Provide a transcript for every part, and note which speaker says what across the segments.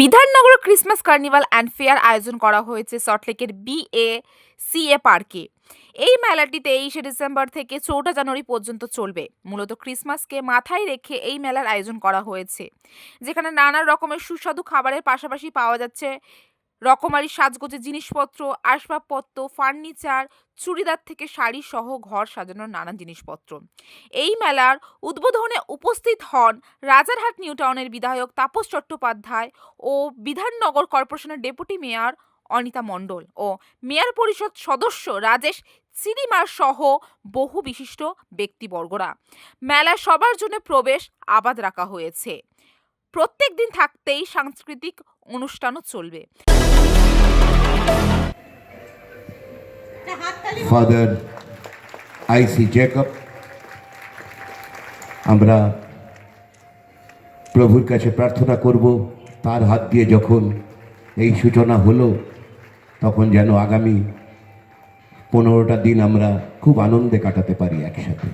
Speaker 1: Bidhannagar Christmas carnival and fair আয়োজন করা হয়েছে সল্টলেকের বিএ সিএ পার্কে। এই মেলাটি তেইশে ডিসেম্বর থেকে চৌঠা জানুয়ারি পর্যন্ত চলবে। মূলত ক্রিসমাসকে মাথায় রেখে এই মেলার আয়োজন করা হয়েছে, যেখানে নানা রকমের সুস্বাদু খাবারের পাশাপাশি পাওয়া যাচ্ছে রকমারি সাজগোজের জিনিসপত্র, আসবাবপত্র, ফার্নিচার, চুড়িদার থেকে শাড়ি সহ ঘর সাজানোর নানান জিনিসপত্র। এই মেলার উদ্বোধনে উপস্থিত হন রাজারহাট নিউ টাউনের বিধায়ক তাপস চট্টোপাধ্যায় ও বিধাননগর কর্পোরেশনের ডেপুটি মেয়র অনিতা মণ্ডল ও মেয়র পরিষদ সদস্য রাজেশ সিরিমার সহ বহু বিশিষ্ট ব্যক্তিবর্গরা। মেলায় সবার জন্য প্রবেশ আবাদ রাখা হয়েছে। প্রত্যেক দিন থাকতেই সাংস্কৃতিক অনুষ্ঠানও চলবে।
Speaker 2: ফাদার আইসি জেকব আমরা প্রভুর কাছে প্রার্থনা করব, তার হাত দিয়ে যখন এই সূচনা হলো, তখন যেন আগামী পনেরোটা দিন আমরা খুব আনন্দে কাটাতে পারি একসাথে।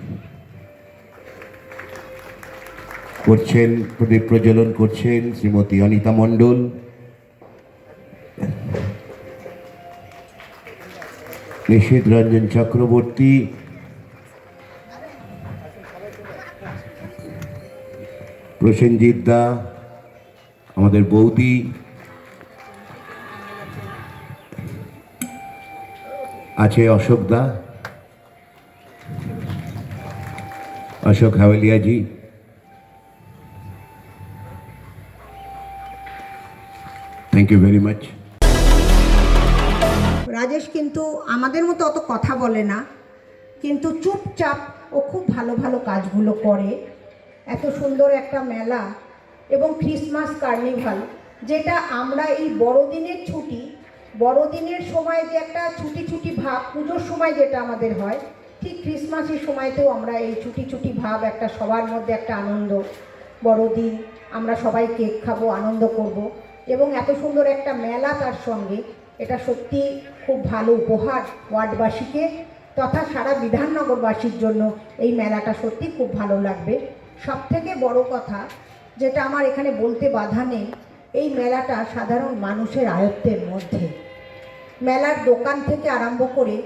Speaker 2: করছেন প্রদীপ প্রজ্বলন করছেন শ্রীমতী অনিতা মণ্ডল। নিশীত রঞ্জন চক্রবর্তী। প্রসেনজিৎ দা, আমাদের বৌদি। আছে অশোক দা। Ashok হাওয়ালিয়াজি thank you very much
Speaker 3: Rajesh কিন্তু আমাদের মতো অত কথা বলে না, কিন্তু চুপচাপ ও খুব ভালো ভালো কাজগুলো করে। এত সুন্দর একটা মেলা এবং ক্রিসমাস কার্নিভাল যেটা আমরা এই বড়দিনের ছুটি, বড়দিনের সময় যে একটা ছুটি ছুটি ভাব, পুজোর সময় যেটা আমাদের হয়, ঠিক ক্রিসমাসের সময়তেও আমরা এই ছুটি ছুটি ভাব, একটা সবার মধ্যে একটা আনন্দ। বড়দিন, আমরা সবাই কেক খাব, আনন্দ করব। এবং এত সুন্দর একটা মেলা তার সঙ্গে। এটা সত্যি খুব ভালো উপহার ওয়ার্ডবাসীকে, তথা সারা বিধাননগরবাসীর জন্য এই মেলাটা সত্যি খুব ভালো লাগবে। সব থেকে বড় কথা, যেটা আমার এখানে বলতে বাধা নেই, এই মেলাটা সাধারণ মানুষের আয়ত্তের মধ্যে। মেলার দোকান থেকে আরম্ভ করে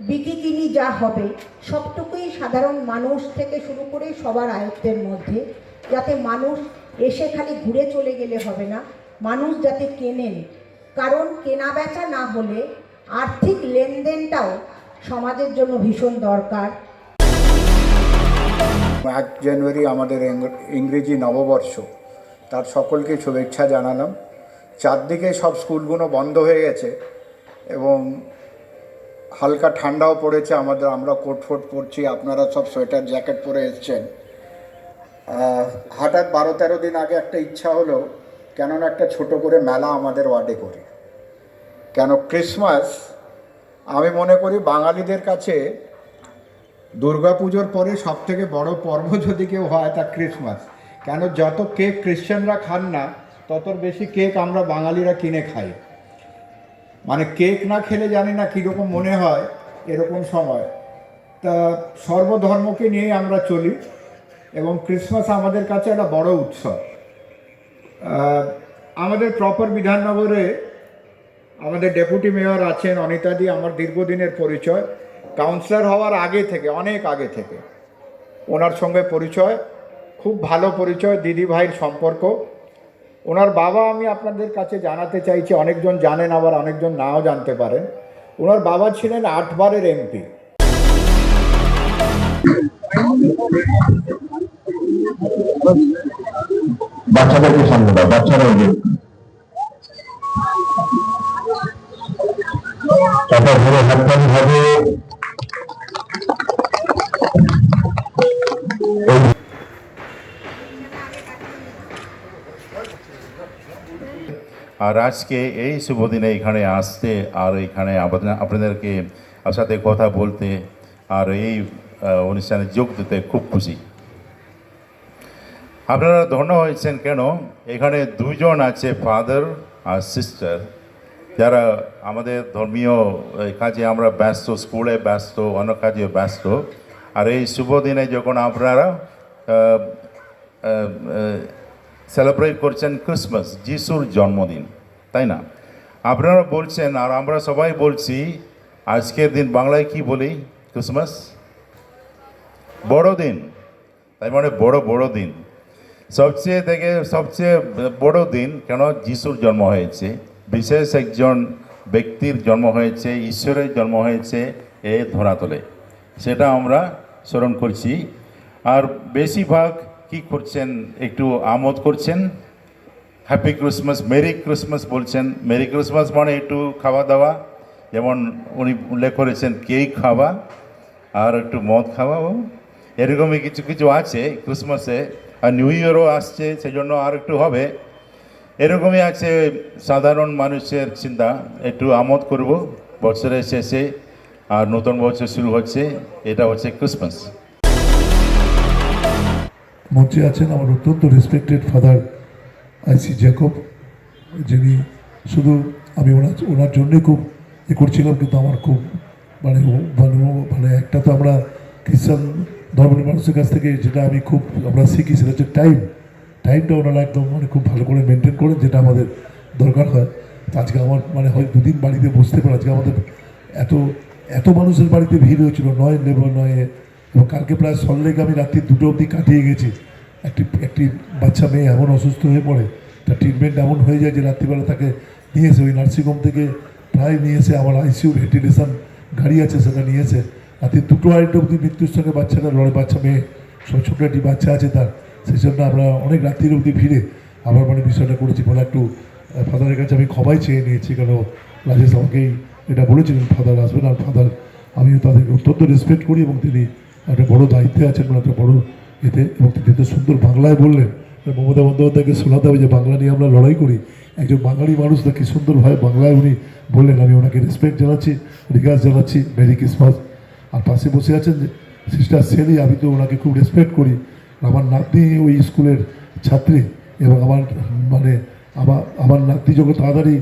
Speaker 3: বিকি কিনি যা হবে, সবটুকুই সাধারণ মানুষ থেকে শুরু করে সবার আয়ত্তের মধ্যে, যাতে মানুষ এসে খালি ঘুরে চলে গেলে হবে না। মানুষ যাতে কেনেন, কারণ কেনা বেচা না হলে আর্থিক লেনদেনটাও সমাজের জন্য ভীষণ দরকার।
Speaker 4: এক জানুয়ারি আমাদের ইংরেজি নববর্ষ, তার সকলকে শুভেচ্ছা জানালাম। চারদিকে সব স্কুলগুলো বন্ধ হয়ে গেছে এবং হালকা ঠান্ডাও পড়েছে, আমাদের, আমরা কোট ফোট পরছি, আপনারা সব সোয়েটার, জ্যাকেট পরে এসছেন। হঠাৎ বারো তেরো দিন আগে একটা ইচ্ছা হলো কেননা একটা ছোট করে মেলা আমাদের ওয়ার্ডে করি। কেন ক্রিসমাস, আমি মনে করি বাঙালিদের কাছে দুর্গাপুজোর পরে সব থেকে বড় পর্ব যদি কেউ হয় তা ক্রিসমাস। কেন যত কেক ক্রিশ্চানরা খান না তত বেশি কেক আমরা বাঙালিরা কিনে খাই। মানে কেক না খেলে জানি না কীরকম মনে হয়, এরকম সময়। তা সর্বধর্মকে নিয়ে আমরা চলি, এবং ক্রিসমাস আমাদের কাছে একটা বড় উৎসব। আমাদের প্রপার বিধাননগরে আমাদের ডেপুটি মেয়র আছেন অনিতাদি আমার দীর্ঘদিনের পরিচয়। কাউন্সিলর হওয়ার আগে থেকে, অনেক আগে থেকে ওনার সঙ্গে পরিচয়, খুব ভালো পরিচয়, দিদি ভাইয়ের সম্পর্ক। ওনার বাবা আমি আপনাদের কাছে জানাতে চাইছি, অনেকজন জানেন আবার অনেকজন নাও জানতে পারেন। ওনার বাবা ছিলেন আটবারের এমপি।
Speaker 5: বাচ্চাদেরকে সামনে দাও? বাচ্চারা ওই তারপর হবে
Speaker 6: আর আজকে এই শুভ দিনে এখানে আসতে আর এখানে আপনাদের- আপনাদেরকে সাথে কথা বলতে আর এই অনুষ্ঠানে যোগ দিতে খুব খুশি। আপনারা ধন্য হয়েছেন কেন? এখানে দুজন আছে ফাদার আর সিস্টার যারা আমাদের ধর্মীয় কাজে আমরা ব্যস্ত স্কুলে ব্যস্ত, অন্য কাজে ব্যস্ত। আর এই শুভ দিনে যখন আপনারা সেলিব্রেট করছেন ক্রিসমাস যিশুর জন্মদিন, তাই না? আপনারা বলছেন, আর আমরা সবাই বলছি, আজকের দিন বাংলায় কি বলি? ক্রিসমাস বড়দিন। তাই মানে বড় বড় দিন সবচেয়ে থেকে সবচেয়ে বড় দিন কেন যিশুর জন্ম হয়েছে? বিশেষ একজন ব্যক্তির জন্ম হয়েছে, ঈশ্বরের জন্ম হয়েছে এ ধরাতলে। সেটা আমরা স্মরণ করছি। আর বেশিরভাগ কি করছেন? একটু আমোদ করছেন। হ্যাপি ক্রিসমাস মেরি ক্রিসমাস বলছেন। মেরি ক্রিসমাস মানে একটু খাওয়া দাওয়া। যেমন উনি উল্লেখ করেছেন, কেক খাওয়া আর একটু মদ খাওয়া ও এরকমই কিছু কিছু আছে ক্রিসমাসে আর নিউ ইয়ারও আসছে সেই জন্য আর একটু হবে। এরকমই আছে সাধারণ মানুষের চিন্তা। একটু আমোদ করব, বছরের শেষে আর নতুন বছর শুরু হচ্ছে, এটা হচ্ছে ক্রিসমাস
Speaker 7: মঞ্চে আছেন আমার অত্যন্ত রেসপেক্টেড ফাদার আইসি জ্যাকব যিনি শুধু আমি ওনার ওনার জন্যই খুব এ করছিলাম, কিন্তু আমার খুব মানে মানে একটা তো আমরা খ্রিস্টান ধর্মের মানুষের কাছ থেকে যেটা আমি খুব আমরা শিখি, সেটা হচ্ছে টাইম টাইমটা ওনারা একদম মানে খুব ভালো করে মেনটেন করেন, যেটা আমাদের দরকার হয়। আজকে আমার মানে হয় দুদিন বাড়িতে বসতে পারে আজকে আমাদের এত এত মানুষের বাড়িতে ভিড় হয়েছিল, নয় লেবার নয়। এবং কালকে প্রায় সল্লেকে আমি রাত্রি দুটো অবধি কাটিয়ে গেছি। একটি একটি বাচ্চা মেয়ে এমন অসুস্থ হয়ে পড়ে, তার ট্রিটমেন্ট এমন হয়ে যায় যে রাত্রিবেলা তাকে নিয়ে এসে ওই নার্সিংহোম থেকে প্রায় নিয়ে এসে আমার আইসিউ ভেন্টিলেশন গাড়ি আছে, সেটা নিয়ে এসে রাত্রি দুটো আড়াইটা অবধি মৃত্যুর সঙ্গে বাচ্চাটা লড়ে বাচ্চা মেয়ে, সব ছোটো একটি বাচ্চা আছে তার। সেই জন্য আমরা অনেক রাত্রির অবধি ফিরে আবার মানে বিষয়টা করেছি। বলে একটু ফাদারের কাছে আমি ক্ষমাই চেয়ে নিয়েছি, কেন রাজেশ আমাকেই এটা বলেছিলেন, ফাদার আসবেন আর ফাদার, আমিও তাদেরকে অত্যন্ত রেসপেক্ট করি এবং তিনি একটা বড় দায়িত্বে আছেন মানে একটা বড় এতে, এবং তিনি তো সুন্দর বাংলায় বললেন মমতা বন্দ্যোপাধ্যায়কে শোনাতে হবে যে বাংলা নিয়ে আমরা লড়াই করি। একজন বাঙালি মানুষ তা কি সুন্দরভাবে বাংলায় উনি বললেন, আমি ওনাকে রেসপেক্ট জানাচ্ছি রিগার্স জানাচ্ছি, মেরি ক্রিসমাস। আর পাশে বসে আছেন সিস্টার সেলি, আমি তো ওনাকে খুব রেসপেক্ট করি। আমার নাতনি ওই স্কুলের ছাত্রী এবং আমার মানে আমার আমার নাতনি যখন তাড়াতাড়ি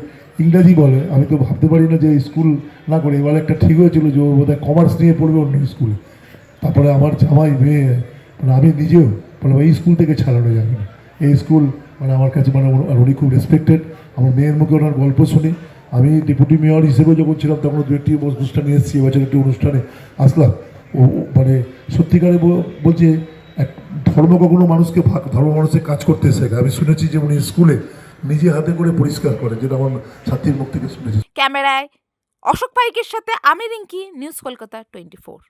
Speaker 7: ইংরাজি বলে, আমি তো ভাবতে পারি না যে স্কুল না করে। এবার একটা ঠিক হয়েছিল যে ও বোধহয় কমার্স নিয়ে পড়বে অন্য স্কুলে। তারপরে আমার জামাই, মেয়ে মানে আমি নিজেও মানে এই স্কুল থেকে ছাড়ানো যাবে না এই স্কুল মানে আমার কাছে মানে আর উনি খুব রেসপেক্টেড আমার মেয়ের মুখে ওনার গল্প শুনি। আমি ডেপুটি মেয়র হিসেবে যখন ছিলাম, তখন দু একটি অনুষ্ঠানে এসেছি, এবছর একটি অনুষ্ঠানে আসলাম। ও মানে সত্যিকারে বলছে, এক ধর্ম কখনো মানুষকে ভাগ ধর্ম মানুষের কাজ করতে শেখায়। আমি শুনেছি যে উনি স্কুলে নিজে হাতে করে পরিষ্কার করে যেটা আমার ছাত্রীর মুখ থেকে শুনেছি।
Speaker 1: ক্যামেরায় অশোক পাইকের সাথে আমি Rinki, news Kolkata twenty four.